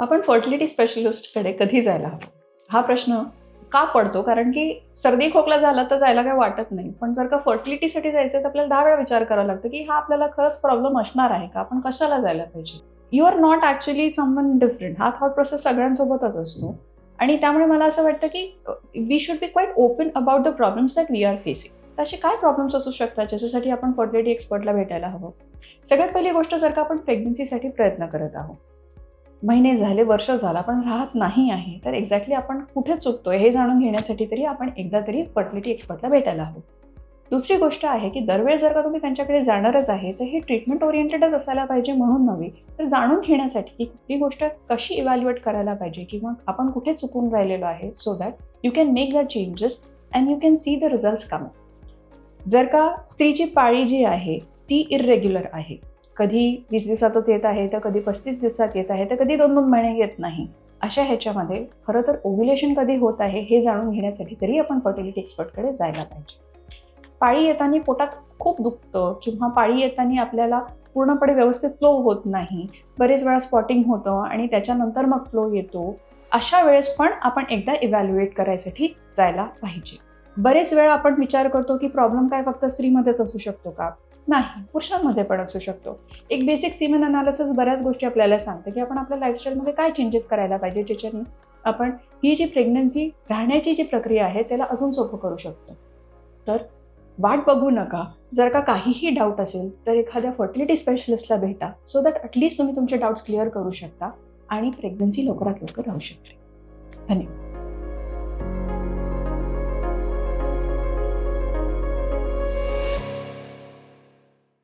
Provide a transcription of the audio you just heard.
आपण फर्टिलिटी स्पेशलिस्टकडे कधी जायला हवं? हा प्रश्न का पडतो? कारण की सर्दी खोकला झाला तर जायला काही वाटत नाही. पण जर का फर्टिलिटीसाठी जायचं तर आपल्याला दहा वेळा विचार करावा लागतो की हा आपल्याला खरंच प्रॉब्लेम असणार आहे का? आपण कशाला जायला पाहिजे? You are not actually someone different हा थॉट प्रोसेस सगळ्यांसोबतच असतो. आणि त्यामुळे मला असं वाटतं की we should be quite open about the problems that we are facing तर असे काय प्रॉब्लेम्स असू शकतात? ज्याच्यासाठी आपण फर्टिलिटी एक्सपर्टला भेटायला हवं? सगळ्यात पहिली गोष्ट जर का आपण प्रेग्नन्सीसाठी प्रयत्न करत आहोत महिने झाले वर्ष झाला पण राहत नाही आहे तर एक्झॅक्टली आपण कुठे चुकतोय हे जाणून घेण्यासाठी तरी आपण एकदा तरी फर्टिलिटी एक्सपर्टला भेटायला हवं. दुसरी गोष्ट आहे की दरवेळेस जर का तुम्ही त्यांच्याकडे जाणारच आहे तर हे ट्रीटमेंट ओरिएंटेडच असायला पाहिजे म्हणून नव्हे तर जाणून घेण्यासाठी की कुठली गोष्ट कशी इव्हॅल्युएट करायला पाहिजे किंवा आपण कुठे चुकून राहिलेलो आहे so that you can make the changes and you can see the result come जर का स्त्रीची पाळी जी आहे ती इरेग्युलर आहे कधी वीस दिवसातच येत आहे तर कधी पस्तीस दिवसात येत आहे तर कधी दोन दोन महिने येत नाही. अशा ह्याच्यामध्ये खरं तर ओव्युलेशन कधी होत आहे हे जाणून घेण्यासाठी तरी आपण फर्टिलिटी एक्सपर्टकडे जायला पाहिजे. पाळी येताना पोटात खूप दुखतं किंवा पाळी येताना आपल्याला पूर्णपणे व्यवस्थित फ्लो होत नाही बरेच वेळा स्पॉटिंग होतं आणि त्याच्यानंतर मग फ्लो येतो अशा वेळेस पण आपण एकदा इव्हॅल्युएट करायसाठी जायला पाहिजे. बरेच वेळा आपण विचार करतो की प्रॉब्लेम काय फक्त स्त्रीमध्येच असू शकतो का? नाही पुरुषांमध्ये पण असू शकतो. एक बेसिक सिमन अनालिसिस बऱ्याच गोष्टी आपल्याला सांगते की आपण आपल्या लाईफस्टाईलमध्ये काय चेंजेस करायला पाहिजे ज्याच्याने आपण ही जी प्रेग्नन्सी राहण्याची जी प्रक्रिया आहे त्याला अजून सोपं करू शकतो. तर वाट बघू नका. जर का काहीही डाऊट असेल तर एखाद्या फर्टिलिटी स्पेशलिस्टला भेटा सो दॅट ॲटलिस्ट तुम्ही तुमचे डाऊट्स क्लिअर करू शकता आणि प्रेग्नन्सी लवकरात लवकर राहू शकते. धन्यवाद.